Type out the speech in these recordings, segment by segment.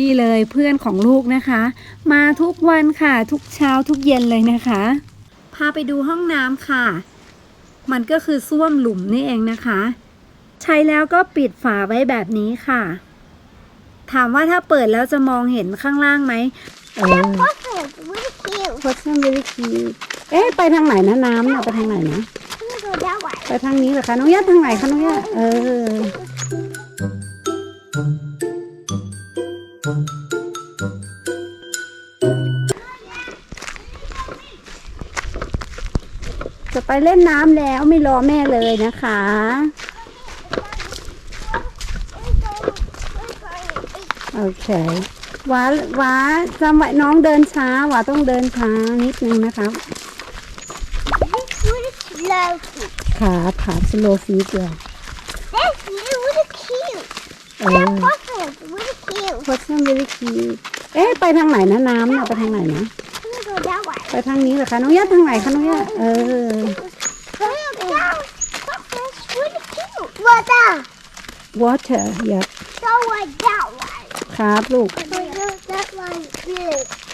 นี่เลยเพื่อนของลูกนะคะ มาทุกวันค่ะทุกเช้าทุกเย็นเลยนะคะ พาไปดูห้องน้ำค่ะ มันก็คือส้วมหลุมนี่เองนะคะ ใช้แล้วก็ปิดฝาไว้แบบนี้ค่ะ ถามว่าถ้าเปิดแล้วจะมองเห็นข้างล่างไหมเออ Possum, really cute. โคตรเ very cute เอ๊ะไปทางไหนนะน้ำน่ะไปทางไหนนะ I'm gonna go that way. ไปทางนี้เหรอคะน้องย่าทางไหนคะน้องย่าเออ ไปเล่นน้ำแล้วไม่รอแม่เลยนะคะ โอเคหวาหวาจำไว้น้องเดินช้าหวาต้องเดินช้านิดนึงนะคะ This really slow feet. ขาขาสโลฟีดเลย That's really cute. เอ That อ possum, really cute. โคตรเ very cute เอ๊ะไปทางไหนนะน้ำน่ะไปทางไหนนะ I'm gonna go that way. ไป ทางนี้เหรอคะน้องย่าทางไหนคะน้องย่าเออ Look down. Possum's really cute. What the? water อย่า Go like that way. ครับลูก So go that way. Good.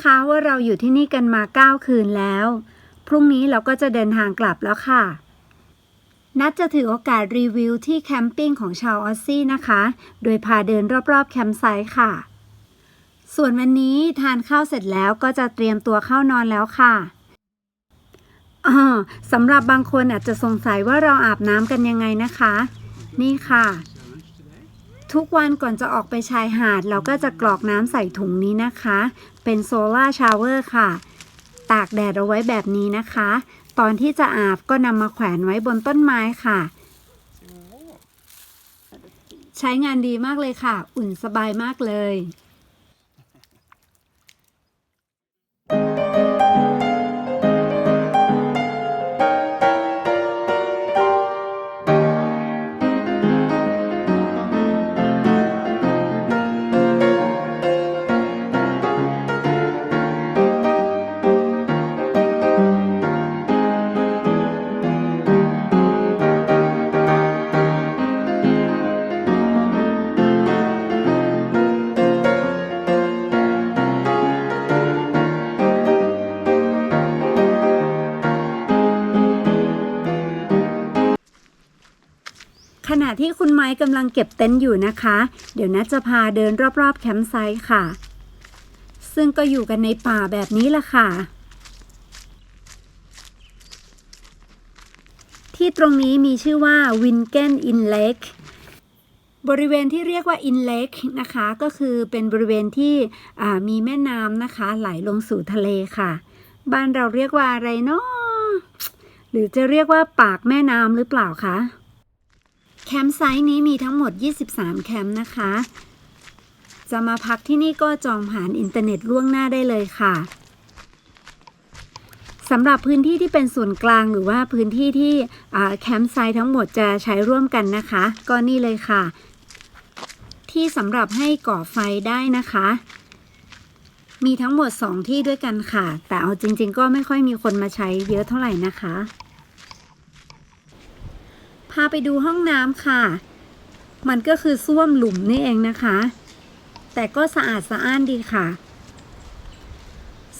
นะคะว่าเราอยู่ที่นี่กันมา 9 คืนแล้ว พรุ่งนี้เราก็จะเดินทางกลับแล้วค่ะ นัดจะถือโอกาสรีวิวที่แคมปิ้งของชาวออสซี่นะคะ โดยพาเดินรอบๆแคมป์ไซต์ค่ะ ส่วนวันนี้ทานข้าวเสร็จแล้วก็จะเตรียมตัวเข้านอนแล้วค่ะอ๋อสำหรับบางคนอาจจะสงสัยว่าเราอาบน้ำกันยังไงนะคะ นี่ค่ะ ทุกวันก่อนจะออกไปชายหาด เราก็จะกรอกน้ำใส่ถุงนี้นะคะ เป็นโซลาร์ชาวเวอร์ค่ะ ตากแดดเอาไว้แบบนี้นะคะ ตอนที่จะอาบก็นำมาแขวนไว้บนต้นไม้ค่ะ ใช้งานดีมากเลยค่ะ อุ่นสบายมากเลย ขณะที่คุณไม้กำลังเก็บเต็นท์อยู่นะคะ เดี๋ยวนัทจะพาเดินรอบๆแคมป์ไซต์ค่ะ ซึ่งก็อยู่กันในป่าแบบนี้ละค่ะ ที่ตรงนี้มีชื่อว่าวินเกนอินเลกบริเวณที่เรียกว่าอินเลกนะคะ ก็คือเป็นบริเวณที่มีแม่น้ำนะคะ ไหลลงสู่ทะเลค่ะ บ้านเราเรียกว่าอะไรเนาะหรือจะเรียกว่าปากแม่น้ำหรือเปล่าคะ แคมป์ไซต์นี้มีทั้งหมด 23 แคมป์นะคะ จะมาพักที่นี่ก็จองผ่านอินเทอร์เน็ตล่วงหน้าได้เลยค่ะสำหรับพื้นที่ที่เป็นศูนกลางหรือว่าพื้นที่ที่แคมป์ไซต์ทั้งหมดจะใช้ร่วมกันนะคะ ก็นี่เลยค่ะ ที่สำหรับให้ก่อไฟได้นะคะ มีทั้งหมด 2 ที่ด้วยกันค่ะ แต่เอาจริง ๆ ก็ไม่ค่อยมีคนมาใช้เยอะเท่าไหร่นะคะ พาไปดูห้องน้ำค่ะ มันก็คือส้วมหลุมนี่เองนะคะ แต่ก็สะอาดสะอ้านดีค่ะ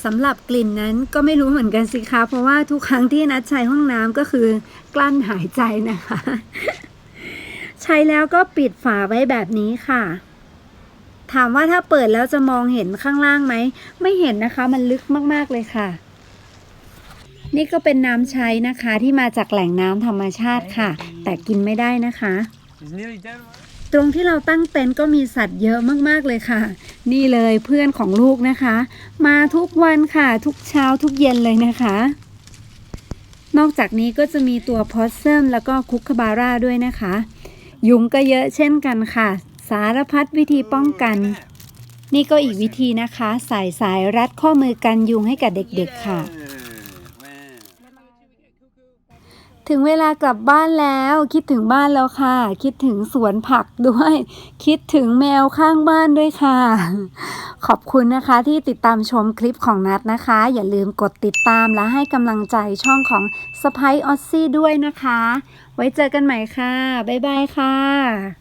สำหรับกลิ่นนั้นก็ไม่รู้เหมือนกันสิคะเพราะว่าทุกครั้งที่นัดใช้ห้องน้ำก็คือกลั้นหายใจนะคะ ใช้แล้วก็ปิดฝาไว้แบบนี้ค่ะ ถามว่าถ้าเปิดแล้วจะมองเห็นข้างล่างไหม ไม่เห็นนะคะ มันลึกมากๆเลยค่ะ นี่ก็เป็นน้ำใช้นะคะที่มาจากแหล่งน้ำธรรมชาติค่ะ แต่กินไม่ได้นะคะ ตรงที่เราตั้งเต็นท์ก็มีสัตว์เยอะมากๆเลยค่ะ นี่เลยเพื่อนของลูกนะคะ มาทุกวันค่ะ ทุกเช้าทุกเย็นเลยนะคะ นอกจากนี้ก็จะมีตัวพอสเซมแล้วก็คุกคาบาร่าด้วยนะคะ ยุงก็เยอะเช่นกันค่ะ สารพัดวิธีป้องกัน นี่ก็อีกวิธีนะคะ ใส่สายรัดข้อมือกันยุงให้กับเด็กๆค่ะ ถึงเวลากลับบ้านแล้ว คิดถึงบ้านแล้วค่ะ คิดถึงสวนผักด้วย คิดถึงแมวข้างบ้านด้วยค่ะ ขอบคุณนะคะที่ติดตามชมคลิปของนัดนะคะ อย่าลืมกดติดตามและให้กำลังใจช่องของสไปออซซี่ด้วยนะคะ ไว้เจอกันใหม่ค่ะ บ๊ายบายค่ะ